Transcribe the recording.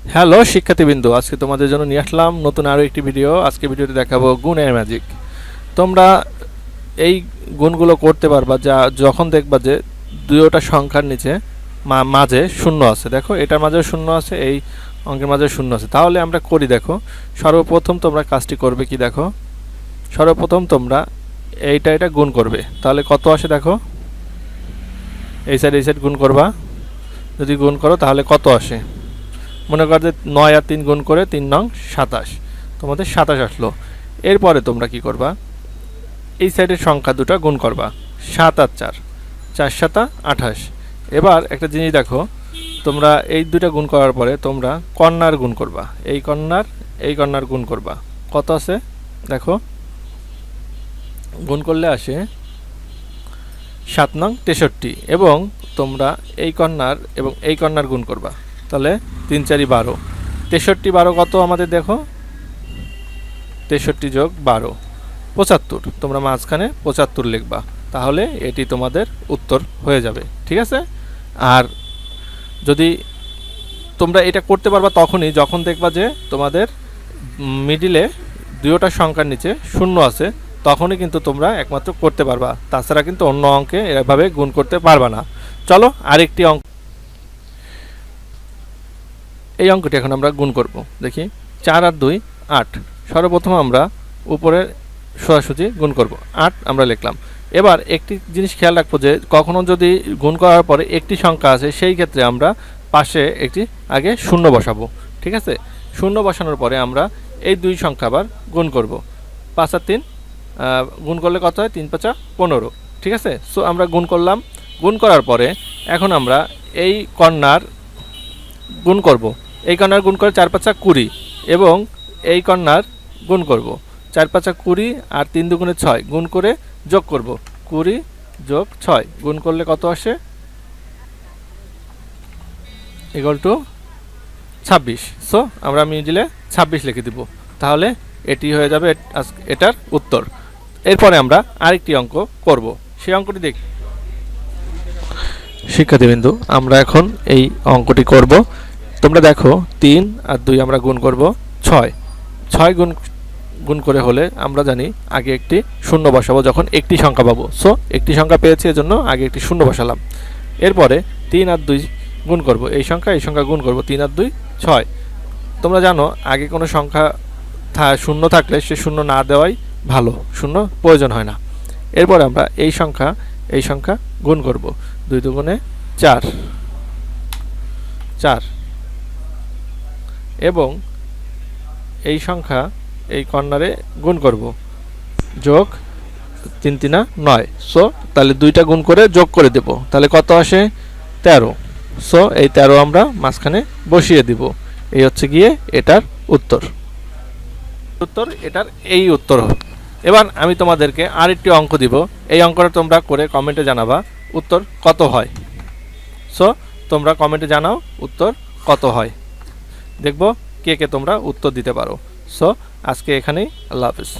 Hello শিক্ষার্থীবৃন্দ, আজকে তোমাদের জন্য নিয়ে আসলাম নতুন আরও একটি ভিডিও আজকে ভিডিওতে দেখাবো গুণের ম্যাজিক তোমরা এই গুণগুলো করতে পারবা যা যখন দেখবা যে দুয়োটা সংখ্যার নিচে মাঝে শূন্য আছে। দেখো, এটার মাঝে শূন্য আছে, এই অঙ্কের মাঝে শূন্য আছে। তাহলে আমরা করি, দেখো, সর্বপ্রথম তোমরা কাজটি করবে কি, দেখো? সর্বপ্রথম তোমরা এইটা, এটা গুণ করবে। তাহলে কত আসে, দেখো? এই সাইড এই সাইড গুণ করবা। যদি গুণ করো, তাহলে কত আসে? মনে কর যে নয় আর তিন গুণ করে তিন নং সাতাশ। তোমাদের সাতাশ আসলো। এরপরে তোমরা কি করবা? এই সাইডের সংখ্যা দুটো গুণ করবা। সাত আর চার। চার সাতা আঠাশ। এবার একটা জিনিস দেখো, তোমরা এই দুটো গুণ করার পরে তোমরা কন্যার গুণ করবা। এই কন্যার এই কন্যার গুণ করবা। কত আছে? দেখো। গুণ করলে আসে সাত নং তেষট্টি। এবং তোমরা এই কন্যার এবং এই কন্যার গুণ করবা। তাহলে তিন চারি বারো। তেষট্টি বারো কত আমাদের দেখো? তেষট্টি যোগ বারো। পঁচাত্তর। তোমরা মাঝখানে পঁচাত্তর লিখবা। তাহলে এটি তোমাদের উত্তর হয়ে যাবে। ঠিক আছে? আর যদি তোমরা এটা করতে পারবা তখনই, যখন দেখবা যে তোমাদের মিডিলে দুয়োটা সংখ্যার নিচে শূন্য আছে, তখনই কিন্তু তোমরা একমাত্র করতে পারবা। তাছাড়া কিন্তু অন্য অঙ্কে এভাবে গুণ করতে পারবা না। চলো আরেকটি অঙ্ক এই অঙ্কটি এখন আমরা গুণ করব। দেখি, চার আর দুই, আট। সর্বপ্রথম আমরা উপরে সোজাসুজি গুণ করব। আট আমরা লিখলাম। এবার একটি জিনিস খেয়াল রাখব যে কখনও যদি গুণ করার পরে একটি সংখ্যা আছে সেই ক্ষেত্রে আমরা পাশে একটি আগে শূন্য বসাবো। ঠিক আছে? শূন্য বসানোর পরে আমরা এই দুই সংখ্যা আবার গুণ করব। পাঁচ আর তিন গুণ করলে কত হয়? তিন পাঁচা পনেরো। ঠিক আছে? সো আমরা গুণ করলাম। গুণ করার পরে এখন আমরা এই কন্যার গুণ করব। এই কন্যার গুণ করে চার পাঁচা কুড়ি এবং এই কন্যার গুণ করব। চার পাঁচা কুড়ি আর তিন দুগুণে ছয় গুণ করে যোগ করব। কুড়ি যোগ ছয় গুণ করলে কত আসে? ইকুয়াল টু ছাব্বিশ। সো আমরা মিডিলে ছাব্বিশ লিখে দিব। তাহলে এটি হয়ে যাবে এটার উত্তর। এরপরে আমরা আরেকটি অঙ্ক করব। সেই অঙ্কটি দেখ। শিক্ষার্থীবিন্দু, আমরা এখন এই অঙ্কটি করব। তোমরা দেখো, তিন আর দুই আমরা গুণ করব ছয়। ছয় গুণ গুণ করে হলে আমরা জানি আগে একটি শূন্য বসাবো, যখন একটি সংখ্যা পাবো। সো একটি সংখ্যা পেয়েছি এজন্য আগে একটি শূন্য বসালাম। এরপরে তিন আর দুই গুণ করব। এই সংখ্যা এই সংখ্যা গুণ করব। তিন আর দুই, ছয়। তোমরা জানো, আগে কোনো সংখ্যা থা- শূন্য থাকলে সে শূন্য না দেওয়াই ভালো। শূন্য প্রয়োজন হয় না। এরপরে আমরা এই সংখ্যা এই সংখ্যা গুণ করব। দুই দুগুণে চার। চার। এবং এই সংখ্যা এই কর্নারে গুণ করব। যোগ তিন তিনা নয়। সো তাহলে দুইটা গুণ করে যোগ করে দেব। তাহলে কত আসে? তেরো। সো এই তেরো আমরা মাঝখানে বসিয়ে দিব। এই হচ্ছে গিয়ে এটার উত্তর। উত্তর, এটার এই উত্তর। এবার আমি তোমাদেরকে আরেকটি অঙ্ক দিব। এই অঙ্কটা তোমরা করে কমেন্টে জানাবা উত্তর কত হয়। সো তোমরা কমেন্টে জানাও উত্তর কত হয়। দেখব কে কে তোমরা উত্তর দিতে পারো। সো আজকে এখানেই আল্লাহ হাফিজ।